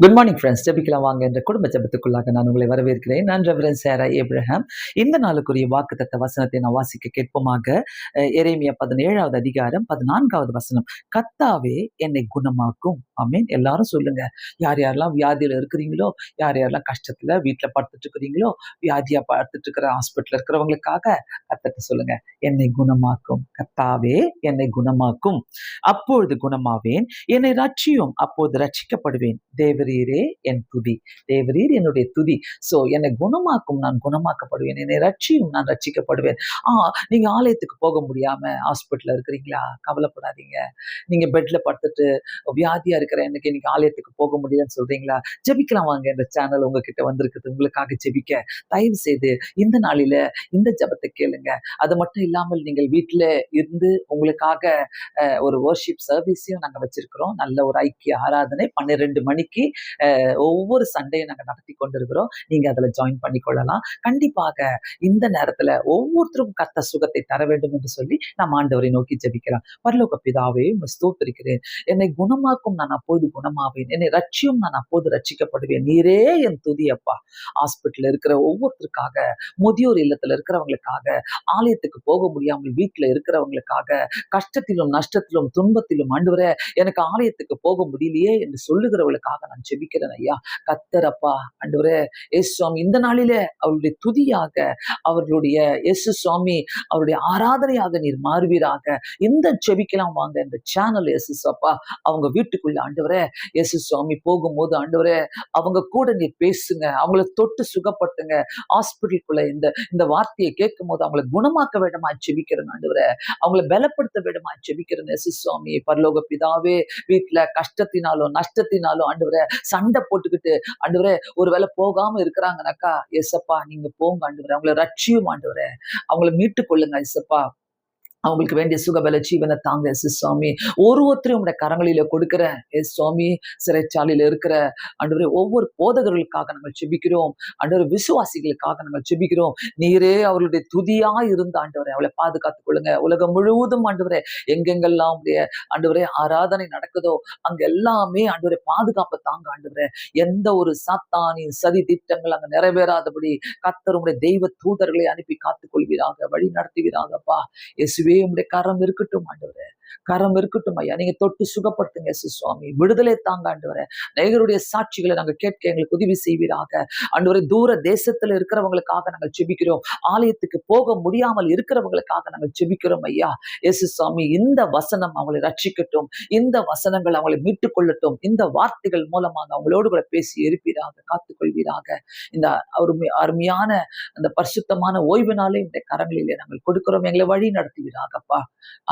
Good morning friends ஜெபிக்கலாம் வாங்க என்ற குடும்ப ஜபத்துக்குள்ளாக நான் உங்களை வரவேற்கிறேன். நான் ரெவரன் சேரா ஏப்ரஹாம் இந்த நாளுக்குரிய வாக்குத்தத்த வசனத்தை நான் வாசிக்க கேட்போமாக. அஹ், எரேமியா பதினேழாவது அதிகாரம் பதினான்காவது வசனம். கத்தாவே என்னை குணமாக்கும். ஆமீன். எல்லாரும் சொல்லுங்க. யார் யாரெல்லாம் வியாதியில இருக்கிறீங்களோ யார் யாரெல்லாம் கஷ்டத்துல வீட்டுல படுத்துட்டு இருக்கிறீங்களோ வியாதியா படுத்துட்டு இருக்கிற ஹாஸ்பிட்டல் இருக்கிறவங்களுக்காக கத்தட்ட சொல்லுங்க. என்னை குணமாக்கும். கத்தாவே என்னை குணமாக்கும். அப்பொழுது குணமாவேன். என்னை ரட்சியும் அப்போது ரட்சிக்கப்படுவேன். தேவரீரே என் துதி. தேவரீர் என்னுடைய துதி. ஸோ என்னை குணமாக்கும் நான் குணமாக்கப்படுவேன். என்னை ரட்சியும் நான் ரட்சிக்கப்படுவேன். ஆ நீங்க ஆலயத்துக்கு போக முடியாம ஹாஸ்பிட்டல்ல இருக்கிறீங்களா? கவலைப்படாதீங்க. நீங்க பெட்ல படுத்துட்டு வியாதியா இருக்கிற எனக்கு இன்னைக்கு ஆலயத்துக்கு போக முடியலன்னு சொல்றீங்களா? ஜெபிக்கலாம் வாங்க. இந்த சேனல் உங்ககிட்ட வந்திருக்குது. உங்களுக்காக ஜெபிக்க. தயவு செய்து இந்த நாளில இந்த ஜெபத்தை கேளுங்க. அது மட்டும் இல்லாமல் நீங்கள் வீட்டில் இருந்து உங்களுக்காக ஒரு வர்ஷிப் சர்வீஸையும் நாங்கள் வச்சிருக்கிறோம். நல்ல ஒரு ஐக்கிய ஆராதனை பன்னிரெண்டு மணிக்கு ஒவ்வொரு சண்டையும் நாங்கள் நடத்தி கொண்டிருக்கிறோம். நீங்கள் அதில் ஜாயின் பண்ணிக்கொள்ளலாம். கண்டிப்பாக இந்த நேரத்துல ஒவ்வொருத்தரும் கத்த சுகத்தை தர வேண்டும் என்று சொல்லி நாம் ஆண்டவரை நோக்கி ஜெபிக்கலாம். பரலோக பிதாவே உம்மை என்னை குணமாக்கும் நான் அப்போது குணமாவேன். என்னை ரட்சியும் நான் அப்போது ரட்சிக்கப்படுவேன். நீரே என் துதி அப்பா. இருக்கிற ஒவ்வொருத்தருக்காக முதியோர் இல்லத்துல இருக்கிறவங்களுக்காக ஆலயத்துக்கு போக முடியாமல் வீட்டுல இருக்கிறவங்களுக்காக கஷ்டத்திலும் நஷ்டத்திலும் துன்பத்திலும் ஆண்டவரே எனக்கு ஆலயத்துக்கு போக முடியலையே என்று சொல்லுகிறவர்களுக்காக நான் ஜெபிக்கிறேன் ஐயா. கத்தரப்பா அன்றுவரே எஸ் சுவாமி இந்த நாளிலே அவருடைய துதியாக அவர்களுடைய இயேசு சுவாமி அவருடைய ஆராதனையாக நீர் மாறுவீராக. இந்த ஜெபிக்கலாம் வாங்க இந்த சேனல் இயேசு அப்பா அவங்க வீட்டுக்குள்ள ஆண்டவரே எஸ் சுவாமி போகும்போது ஆண்டவரே அவங்க கூட நீர் பேசுங்க அவங்கள தொட்டு சுகப்பட்டுங்க ஹாஸ்பிட்டலுக்குள்ள இந்த இந்த வார்த்தையை கேட்கும் போது அவங்களை குணமாக்க வேண்டுமா ஜெபிக்கிறேன் ஆண்டவரே. அவங்கள பலப்படுத்த வேண்டுமா ஜெபிக்கிறேன் எஸ் சுவாமி. பரலோக பிதாவே வீட்டுல கஷ்டத்தினாலும் நஷ்டத்தினாலும் ஆண்டவரே சண்டை போட்டுக்கிட்டு ஆண்டவரே ஒருவேளை போகாம இருக்கிறாங்கனாக்கா எஸ்அப்பா நீங்க போங்க ஆண்டவரே. அவங்கள ரட்சியும் ஆண்டவரே. அவங்கள மீட்டு கொள்ளுங்க எஸ்அப்பா அவங்களுக்கு வேண்டிய சுகபல ஜீவனை தாங்க எஸ் சுவாமி ஒரு ஒருத்தரையும் உங்களுடைய கரங்களில கொடுக்கிறேன் எஸ் சுவாமி சிறைச்சாலையில இருக்கிற அன்று ஒவ்வொரு போதகர்களுக்காக நாங்கள் செபிக்கிறோம் அன்று விசுவாசிகளுக்காக நாங்கள் செபிக்கிறோம் நீரே அவர்களுடைய துதியா இருந்த ஆண்டவரை அவளை பாதுகாத்துக் கொள்ளுங்க. உலகம் முழுவதும் ஆண்டவரே எங்கெங்கெல்லாம் உடைய ஆண்டவரே ஆராதனை நடக்குதோ அங்க எல்லாமே ஆண்டவரை பாதுகாப்பை தாங்க ஆண்டவரே. எந்த ஒரு சாத்தானின் சதி திட்டங்கள் அங்க நிறைவேறாதபடி கத்தருடைய தெய்வ தூதர்களை அனுப்பி காத்துக் கொள்வீராக வழி நடத்துவீராகப்பா. இயேசுவே உடைய கரம் இருக்கட்டும் ஆண்டவரே. கரம் இருக்கட்டும் ஐயா. நீங்க தொட்டு சுகப்படுத்துங்க இயேசு சுவாமி. விடுதலை தாங்க ஆண்டவரே. நேயருடைய சாட்சிகளை நாங்க கேட்க எங்களுக்கு உதவி செய்வீராக. ஆண்டவரே தூர தேசத்துல இருக்கிறவங்களுக்காக நாங்கள் செபிக்கிறோம் ஆலயத்துக்கு போக முடியாமல் இருக்கிறவங்களுக்காக நாங்கள் செபிக்கிறோம் ஐயா. இயேசு சுவாமி இந்த வசனம் அவங்களை ரட்சிக்கட்டும். இந்த வசனங்கள் அவங்களை மீட்டுக் கொள்ளட்டும் இந்த வார்த்தைகள் மூலமாக அவங்களோடு கூட பேசி இருப்பீராக காத்துக்கொள்வீராக. இந்த அருமை அருமையான அந்த பரிசுத்தமான ஓய்வு நாளே இந்த கரங்களிலே நாங்கள் கொடுக்கிறோம். எங்களை வழி நடத்துவீராகப்பா.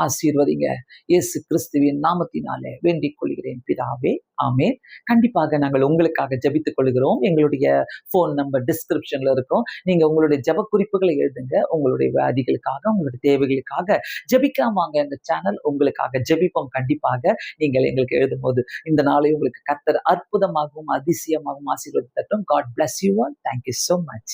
ஆசீர்வதிங்க. இயேசு கிறிஸ்துவின் நாமத்தினாலே வேண்டிக் கொள்கிறேன் பிதாவே. ஆமென். கண்டிப்பாக நாங்கள் உங்களுக்காக ஜபித்துக் கொள்கிறோம். எங்களுடைய ஃபோன் நம்பர் டிஸ்கிரிப்ஷன்ல இருக்கும். நீங்க உங்களுடைய ஜெப குறிப்புகளை எழுதுங்க. உங்களுடைய வியாதிகளுக்காக உங்களுடைய தேவைகளுக்காக ஜபிக்காம வாங்க இந்த சேனல் உங்களுக்காக ஜெபிப்போம். கண்டிப்பாக நீங்கள் எங்களுக்கு எழுதும் போது இந்த நாளை உங்களுக்கு கத்தர் அற்புதமாகவும் அதிசயமாகவும் ஆசீர்வதித்தட்டும். God bless you all. Thank you you much